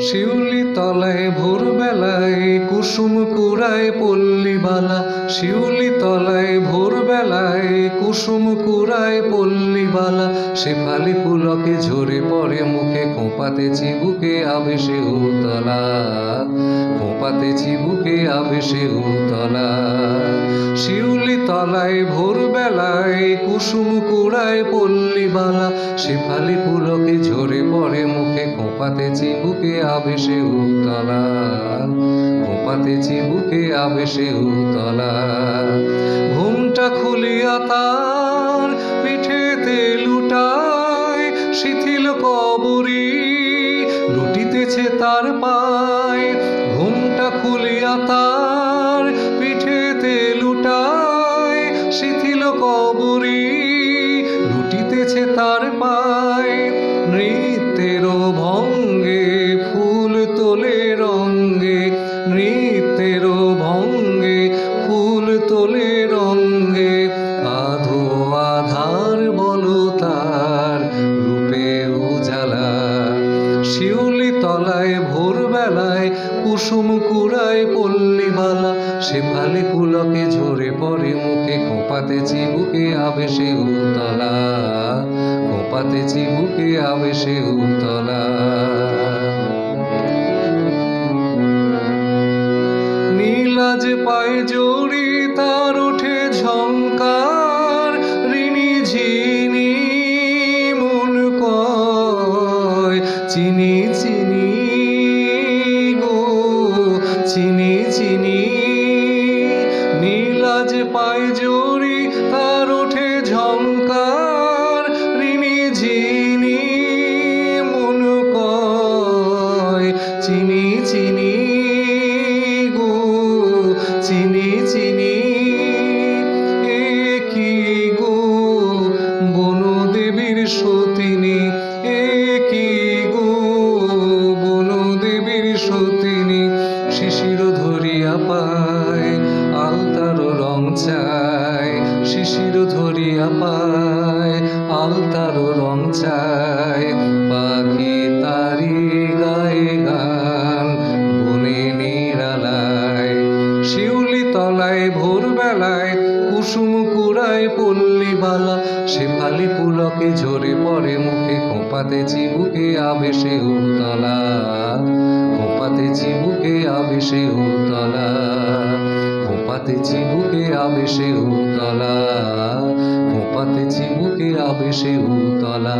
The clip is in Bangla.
শিউলি তলায় ভোরবেলায়, কুসুম কুড়ায় পল্লীবালা। শিউলি তলায় ভোরবেলায়, কুসুম কুড়ায় পল্লীবালা। শেফালি পুলকে ঝরে পড়ে মুখে, খোঁপাতে চিবুকে আবেশে উতলা। খোঁপাতে চিবুকে আবেশে উতলা। শিউলি তলায় ভোরবেলায়, কুসুম কুড়ায় পল্লীবালা। শেফালি পড়ে খোঁপাতে চিবুকে আবেশে উতলা খোঁপাতে চিবুকে আবেশে উতলা ঘুমটা খুলিয়া তার পিঠেতে লুটায় শিথিল কবরী, লুটিতেছে তার পায়। ঘুমটা খুলিয়া তার পিঠেতে লুটায় শিথিল কবরী, লুটিতেছে তার পায়। নৃত্যের ভঙ্গে ফুল তোলে রঙ্গে নৃত্যের ভঙ্গে, ফুল তোলে রঙ্গে আধো আধার বলো তার রূপে উজালা। শিউলি তলায় ভোরবেলায়, কুসুম কুড়ায় পল্লীবালা শেফালি পুলকে ঝরে পড়ে মুখে, খোঁপাতে চিবুকে আবেশে উতলা। খোঁপাতে চিবুকে আবেশে উতলা নীলাজ পায়ে জড়ি তার ওঠে মন কয়, চিনি চিনি গো, চিনি চিনি বনদেবীর সতিনী শিশির ধরিয়া পায়, আলতার রং চায়। শিশির ধরিয়া পায়, আলতার রং চায়। পাখি তারি গায়ে গান, বনে নিরালায়। শিউলি তলায় ভোরবেলায়, কুসুম কুড়ায় পল্লীবালা শেফালি পুলকে ঝরে পড়ে মুখে, খোঁপাতে চিবুকে আবেশে উতলা। চিবুকে আবেশে উতলা খোঁপাতে চিবুকে আবেশে উতলা খোঁপাতে চিবুকে আবেশে উতলা